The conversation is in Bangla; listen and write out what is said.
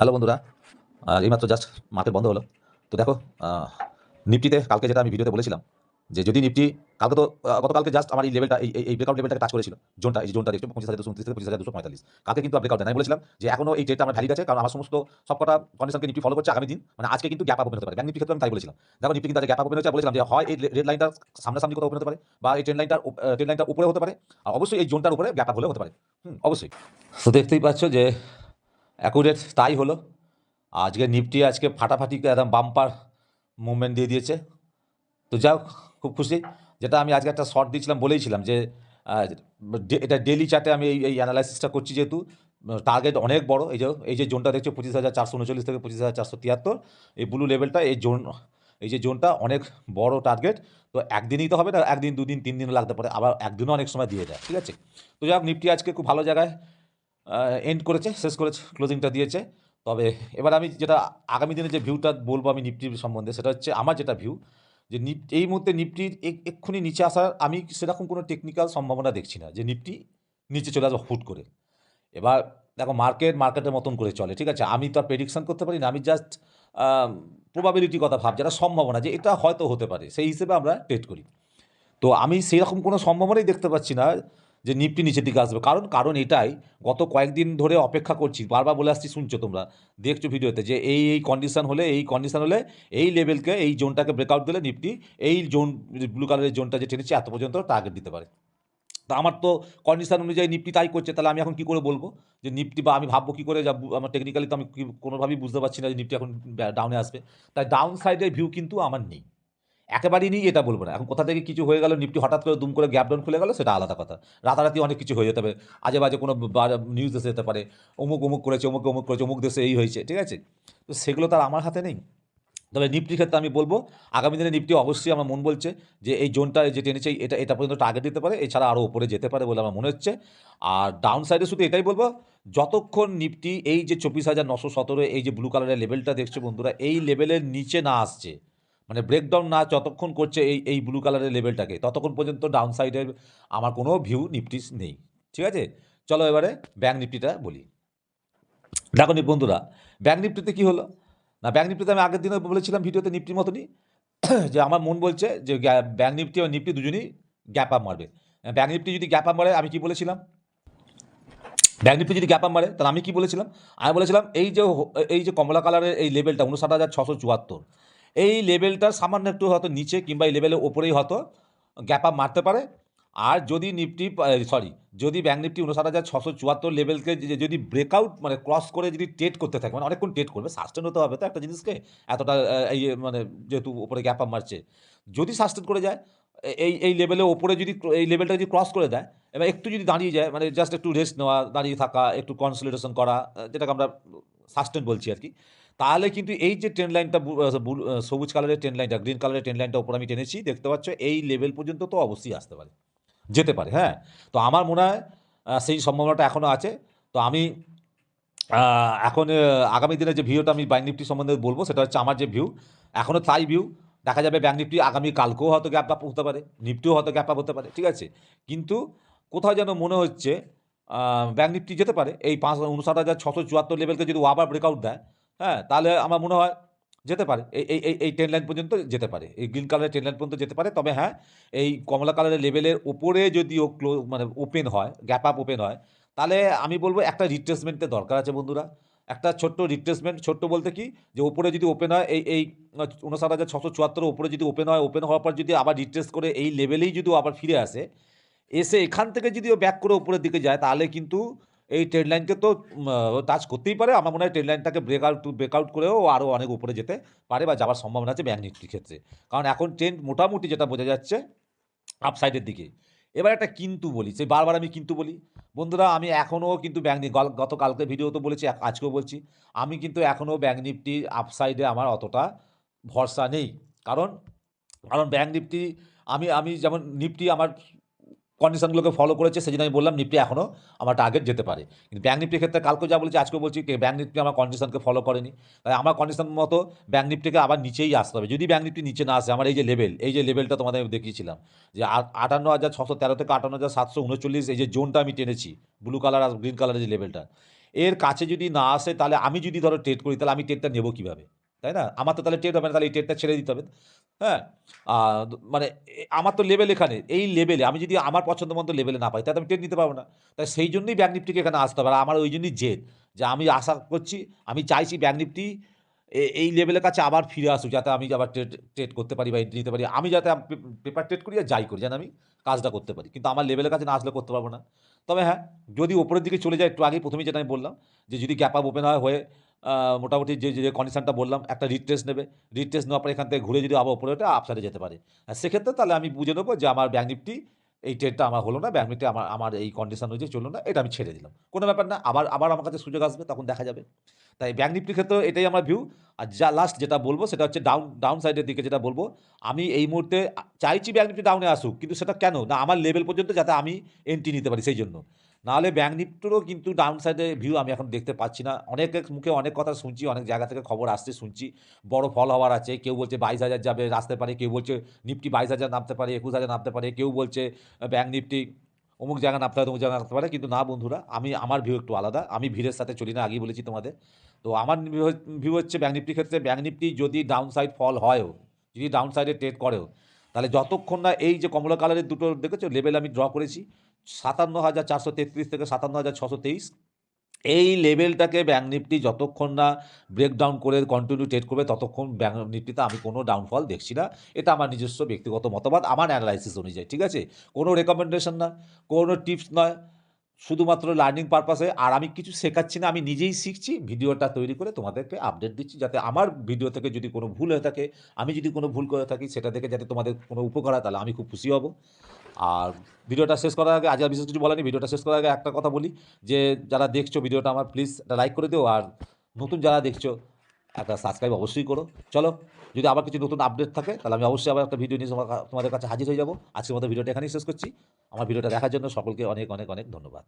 হ্যালো বন্ধুরা। এইমাত্র জাস্ট মার্কেট বন্ধ হলো। তো দেখো নিফটিতে কালকে যেটা আমি ভিডিওতে বলেছিলাম, যে যদি নিফটি কালকে তো গতকালকে জাস্ট আমার এই লেভেলটা এই, এই- ব্রেকআউট লেভেলটাকে টাচ করেছিল, জোনটা, এই জোনটা দেখছ, পঁচিশ হাজার দুশো থেকে পঁচিশ হাজার দুশো পঁয়তাল্লিশ। কালকে কিন্তু ব্রেকআউট আমি বলেছিলাম যে এখনও এই ট্রেডটা আমার আছে, কারণ আমার সমস্ত সবকটা কন্ডিশনকে নিফটি ফলো করছে আগামী দিন। মানে আজকে কিন্তু গ্যাপ ওপেন হতে পারে। ব্যাংক নিফটি ক্ষেত্রে আমি তাই বলেছিলাম। দেখো, নিফটি কিন্তু গ্যাপ আপ ওপেন হচ্ছে বলেছিলাম যে হয় এই রেড লাইনটা সামনাসামনি কোথাও ওপেন হতে পারে, বা এই ট্রেন লাইনটার ট্রেন লাইনটার উপরে হতে পারে। আর অবশ্যই এই জোনটার উপরে গ্যাপ হলে হতে পারে। হুম, অবশ্যই। তো দেখতেই পাচ্ছ যে অ্যাকুরেট তাই হলো। আজকে নিফটি আজকে ফাটাফাটি একদম বাম্পার মুভমেন্ট দিয়ে দিয়েছে। তো যাও খুব খুশি। যেটা আমি আজকে একটা শর্ট দিয়েছিলাম, বলেইছিলাম যে এটা ডেলি চার্টে আমি এই এই অ্যানালাইসিসটা করছি যেহেতু টার্গেট অনেক বড়। এই যে এই যে জোনটা দেখছ, পঁচিশ হাজার চারশো উনচল্লিশ থেকে পঁচিশ হাজার চারশো তিয়াত্তর। এই ব্লু লেভেলটা এই জোন এই যে জোনটা অনেক বড় টার্গেট তো একদিনই তো হবে না, একদিন, দুদিন তিন দিনও লাগতে পারে। আবার একদিনও অনেক সময় দিয়ে যায়, ঠিক আছে? তো যাক নিফটি আজকে খুব ভালো জায়গায় এন্ড করেছে, শেষ করেছে ক্লোজিংটা দিয়েছে। তবে এবার আমি যেটা আগামী দিনে যে ভিউটা বলব আমি নিফটির সম্বন্ধে, সেটা হচ্ছে আমার যেটা ভিউ যে নিফটি এই মুহূর্তে নিফটির এক- এক্ষুনি নিচে আসার আমি সেরকম কোনো টেকনিক্যাল সম্ভাবনা দেখছি না, যে নিফটি নিচে চলে আসবে হুট করে। এবার দেখো মার্কেট মার্কেটের মতন করে চলে, ঠিক আছে? আমি তো আর প্রেডিকশন করতে পারি না আমি জাস্ট প্রবাবিলিটি কথা ভাব, যেটা সম্ভাবনা, যে এটা হয়তো হতে পারে, সেই হিসেবে আমরা ট্রেড করি। তো আমি সেরকম কোনো সম্ভাবনাই দেখতে পাচ্ছি না যে নিফটি নিচের দিকে আসবে। কারণ কারণ এটাই গত কয়েকদিন ধরে অপেক্ষা করছি। বারবার বলে আসছি, শুনছো তোমরা? দেখছ ভিডিওতে যে এই এই কন্ডিশন হলে, এই কন্ডিশন হলে এই লেভেলকে এই জোনটাকে ব্রেকআউট দিলে নিফটি এই জোন ব্লু কালারের জোনটা যে টেনেছে, এত পর্যন্ত টার্গেট দিতে পারে। তা আমার তো কন্ডিশন অনুযায়ী নিফটি তাই করছে, তাহলে আমি এখন কী করে বলব? যে নিফটি বা আমি ভাববো কী করে, যা আমার টেকনিক্যালি তো আমি কোনোভাবেই বুঝতে পারছি না যে নিফটি এখন ডাউনে আসবে। তাই ডাউন সাইডের ভিউ কিন্তু আমার নেই। একেবারেই নেই এটা বলব না। এখন কোথা থেকে কিছু হয়ে গেল, নিফটি হঠাৎ করে দুম করে গ্যাপ ডাউন খুলে গেল, সেটা আলাদা কথা। রাতারাতি অনেক কিছু হয়ে যেতে পারে। আজে বাজে কোনো নিউজ দেশে যেতে পারে। অমুক অমুক করেছে, অমুক অমুক করেছে, অমুক দেশে এই হয়েছে, ঠিক আছে? তো সেগুলো তার আমার হাতে নেই। তবে নিফটির ক্ষেত্রে আমি বলব, আগামী দিনে নিফটি অবশ্যই আমার মন বলছে যে এই জোনটা যে টেনেছে, এটা এটা পর্যন্ত টার্গেট দিতে পারে। এছাড়া আরও উপরে যেতে পারে বলে আমার মনে হচ্ছে। আর ডাউন সাইডে শুধু এটাই বলব, যতক্ষণ নিফটি এই যে চব্বিশ হাজার নশো সতেরো, এই যে ব্লু কালারের লেভেলটা দেখছে বন্ধুরা, এই লেভেলের নিচে না আসছে মানে ব্রেকডাউন না যতক্ষণ করছে এই এই ব্লু কালারের লেভেলটাকে ততক্ষণ পর্যন্ত ডাউন সাইডের আমার কোনো ভিউ নিফটি নেই। ঠিক আছে? চলো এবারে ব্যাঙ্ক নিফটিটা বলি। দেখো নি বন্ধুরা ব্যাঙ্ক নিফটিতে কী হলো? না ব্যাঙ্ক নিফটিতে আমি আগের দিনে বলেছিলাম ভিডিওতে নিফটির মতনই, যে আমার মন বলছে যে ব্যাঙ্ক নিফটি আর নিফটি দুজনই গ্যাপ আপ মারবে। ব্যাঙ্ক নিফটি যদি গ্যাপ আপ মারে, আমি কি বলেছিলাম? ব্যাঙ্ক নিফটি যদি গ্যাপ আপ মারে, তাহলে আমি কি বলেছিলাম? আমি বলেছিলাম এই যে এই যে কমলা কালারের এই লেভেলটা উনষাট হাজার ছশো চুয়াত্তর এই লেভেলটা সামান্য একটু হয়তো নিচে কিংবা এই লেভেলের ওপরেই হয়তো গ্যাপ আপ মারতে পারে। আর যদি নিফটি সরি যদি ব্যাঙ্ক নিফটি উনষাট হাজার ছশো চুয়াত্তর লেভেলকে যদি ব্রেকআউট মানে ক্রস করে যদি ট্রেড করতে থাকে মানে অনেকক্ষণ ট্রেড করবে সাস্টেন হতে হবে তো একটা জিনিসকে এতটা এই মানে যেহেতু ওপরে গ্যাপ আপ মারছে। যদি সাস্টেন করে যায় এই এই লেভেলের ওপরে যদি এই লেভেলটা যদি ক্রস করে দেয়, এবার একটু যদি দাঁড়িয়ে যায় মানে জাস্ট একটু রেস্ট নেওয়া, দাঁড়িয়ে থাকা, একটু কনসলিডেশন করা যেটাকে আমরা সাস্টেন বলছি আর কি তাহলে কিন্তু এই যে ট্রেন লাইনটা সবুজ কালারের ট্রেন লাইনটা গ্রিন কালারের ট্রেন লাইনটা উপর আমি টেনেছি, দেখতে পাচ্ছ এই লেভেল পর্যন্ত তো অবশ্যই আসতে পারে, যেতে পারে হ্যাঁ? তো আমার মনে হয় সেই সম্ভাবনাটা এখনও আছে। তো আমি এখন আগামী দিনে যে ভিউটা আমি ব্যাঙ্ক নিফটি সম্বন্ধে বলব, সেটা হচ্ছে আমার যে ভিউ এখনও তাই ভিউ দেখা যাবে ব্যাঙ্ক নিফটি আগামী কালকেও হয়তো গ্যাপ আপ হতে পারে নিফটিও হয়তো গ্যাপ আপ হতে পারে, ঠিক আছে? কিন্তু কোথাও যেন মনে হচ্ছে ব্যাঙ্ক নিফটি যেতে পারে, এই পাঁচ, উনষাট হাজার ছশো চুয়াত্তর লেভেলকে যদি আবার ব্রেকআউট দেয় হ্যাঁ তাহলে আমার মনে হয় যেতে পারে। এই এই এই ট্রেন লাইন পর্যন্ত যেতে পারে। এই গ্রিন কালারের ট্রেন লাইন পর্যন্ত যেতে পারে। তবে হ্যাঁ এই কমলা কালারের লেভেলের ওপরে যদি ও ক্লো মানে ওপেন হয় গ্যাপ আপ ওপেন হয়, তাহলে আমি বলব একটা রিট্রেসমেন্টের দরকার আছে বন্ধুরা। একটা ছোট্ট রিট্রেসমেন্ট ছোট্ট বলতে কি? যে ওপরে যদি ওপেন হয়, এই এই উনষাট হাজার ছশো চুয়াত্তর ওপরে যদি ওপেন হয় ওপেন হওয়ার পর যদি আবার রিট্রেস করে এই লেভেলেই যদি আবার ফিরে আসে, এসে এখান থেকে যদি ও ব্যাক করে উপরের দিকে যায়, তাহলে কিন্তু এই ট্রেড লাইনকে তো টাচ করতেই পারে। আমার মনে হয় ট্রেড লাইনটাকে ব্রেকআউট ব্রেকআউট করেও আরও অনেক উপরে যেতে পারে বা যাওয়ার সম্ভাবনা আছে ব্যাঙ্ক নিফটির ক্ষেত্রে। কারণ এখন ট্রেন্ড মোটামুটি যেটা বোঝা যাচ্ছে আপসাইডের দিকে। এবার একটা কিন্তু বলি, সেই বারবার আমি কিন্তু বলি, বন্ধুরা, আমি এখনও কিন্তু ব্যাঙ্ক গতকালকে ভিডিও তো বলেছি আজকেও বলছি, আমি কিন্তু এখনও ব্যাঙ্ক নিফটি আপসাইডে আমার অতটা ভরসা নেই। কারণ কারণ ব্যাঙ্ক নিফটি আমি আমি যেমন নিফটি আমার কন্ডিশনগুলোকে ফলো করেছে সেই জন্য আমি বললাম নিফটি এখনও আমার টার্গেট যেতে পারে। কিন্তু ব্যাঙ্ক নিফটির ক্ষেত্রে কালকে যা বলেছি আজকে বলছি ব্যাঙ্ক নিফটি আমার কন্ডিশনকে ফলো করেনি। তাই আমার কন্ডিশন মতো ব্যাঙ্ক নিফটিকে আবার নিচেই আসতে হবে। যদি ব্যাঙ্ক নিফটি নিচে না আসে, আমার এই যে লেভেল এই যে লেভেলটা তোমাদের আমি দেখিয়েছিলাম, যে আটান্ন হাজার ছশো তেরো থেকে আটান্ন হাজার সাতশো উনচল্লিশ, এই যে জোনটা আমি টেনেছি ব্লু কালার আর গ্রিন কালারের যে লেভেলটা এর কাছে যদি না আসে, তাহলে আমি যদি ধরো ট্রেড করি, তাহলে আমি ট্রেডটা নেব কীভাবে? তাই না? আমার তো তাহলে ট্রেড হবে না, তাহলে এই ট্রেডটা ছেড়ে দিতে হবে। হ্যাঁ? মানে আমার তো লেভেল এখানে। এই লেভেলে আমি যদি আমার পছন্দ মতো লেভেলে না পাই, তাহলে আমি ট্রেড নিতে পারব না। তাই সেই জন্যই ব্যাঙ্ক নিফটিকে এখানে আসতে হবে। আর আমার ওই জন্যই জেদ যে আমি আশা করছি, আমি চাইছি ব্যাঙ্ক নিফটি এই লেভেলের কাছে আবার ফিরে আসুক, যাতে আমি আবার ট্রেড ট্রেড করতে পারি বা এন্ট্রি নিতে পারি। আমি যাতে পেপার ট্রেড করি আর যাই করি, যেন আমি কাজটা করতে পারি। কিন্তু আমার লেভেলের কাছে না আসলে করতে পারব না। তবে হ্যাঁ যদি ওপরের দিকে চলে যায়, একটু আগেই প্রথমেই যেটা আমি বললাম, যে যদি গ্যাপ আপ ওপেন হয়, হয়ে মোটামুটি যে যে কন্ডিশনটা বললাম, একটা রিট্রেস নেবে। রিট্রেস নেওয়ার পরে এখান থেকে ঘুরে যদি আবার ওপরে ওঠে আপসাইডে যেতে পারে। সেক্ষেত্রে তাহলে আমি বুঝে নেব যে আমার ব্যাঙ্ক নিফটি এই ট্রেডটা আমার হলো না ব্যাঙ্ক নিফটি আমার আমার এই কন্ডিশন অনুযায়ী চলল না, এটা আমি ছেড়ে দিলাম। কোনো ব্যাপার না, আবার আবার আমার কাছে সুযোগ আসবে, তখন দেখা যাবে। তাই ব্যাঙ্ক নিফটির ক্ষেত্রে এটাই আমার ভিউ আর যা লাস্ট যেটা বলব, সেটা হচ্ছে ডাউন ডাউন সাইডের দিকে যেটা বলব, আমি এই মুহূর্তে চাইছি ব্যাঙ্ক নিফটি ডাউনে আসুক, কিন্তু সেটা কেন? না, আমার লেভেল পর্যন্ত যাতে আমি এন্ট্রি নিতে পারি, সেই জন্য। নাহলে ব্যাঙ্ক নিফটিরও কিন্তু ডাউন সাইডে ভিউ আমি এখন দেখতে পাচ্ছি না। অনেকের মুখে অনেক কথা শুনছি, অনেক জায়গা থেকে খবর আসছে, শুনছি। বড় ফল হওয়ার আছে, কেউ বলছে বাইশ হাজার যাবে, আসতে পারে, কেউ বলছে নিফটি বাইশ হাজার নামতে পারে, একুশ হাজার নামতে পারে, কেউ বলছে ব্যাঙ্ক নিফটি অমুক জায়গা নামতে পারে অমুক জায়গা নামতে পারে, কিন্তু না বন্ধুরা, আমি, আমার ভিউ একটু আলাদা। আমি ভিড়ের সাথে চলি না, আগেই বলেছি তোমাদের। তো আমার ভিউ হচ্ছে ব্যাঙ্ক নিফটির ক্ষেত্রে ব্যাঙ্ক নিফটি যদি ডাউন সাইড ফল হয়ও, যদি ডাউন সাইডে ট্রেড করেও তাহলে যতক্ষণ না এই যে কমলা কালারের দুটো দেখেছ লেভেল আমি ড্র করেছি সাতান্ন হাজার চারশো তেত্রিশ থেকে সাতান্ন হাজার ছশো তেইশ, এই লেভেলটাকে ব্যাঙ্ক নিফটি যতক্ষণ না ব্রেকডাউন করে কন্টিনিউ ট্রেড করবে, ততক্ষণ ব্যাঙ্ক নিফটিতে আমি কোনো ডাউনফল দেখছি না। এটা আমার নিজস্ব ব্যক্তিগত মতবাদ আমার অ্যানালাইসিস অনুযায়ী, ঠিক আছে? কোনো রেকমেন্ডেশন না, কোনো টিপস নয়। শুধুমাত্র লার্নিং পারপাসে আর আমি কিছু শেখাচ্ছি না, আমি নিজেই শিখছি, ভিডিওটা তৈরি করে তোমাদেরকে আপডেট দিচ্ছি যাতে আমার ভিডিও থেকে যদি কোনো ভুল হয়ে থাকে, আমি যদি কোনো ভুল করে থাকি, সেটা থেকে যাতে তোমাদের কোনো উপকার হয়, তাহলে আমি খুব খুশি হব। আর ভিডিওটা শেষ করার আগে, আজ আর বিশেষ কিছু বলেনি, ভিডিওটা শেষ করার আগে একটা কথা বলি, যে যারা দেখছ ভিডিওটা আমার প্লিজ একটা লাইক করে দিও, আর নতুন যারা দেখছ একটা সাবস্ক্রাইব অবশ্যই করো। চলো, যদি আবার কিছু নতুন আপডেট থাকে, তাহলে আমি অবশ্যই আবার একটা ভিডিও নিয়ে তোমাদের কাছে হাজির হয়ে যাব। আজকের মতো ভিডিওটা এখানেই শেষ করছি। আমার ভিডিওটা দেখার জন্য সকলকে অনেক অনেক অনেক ধন্যবাদ।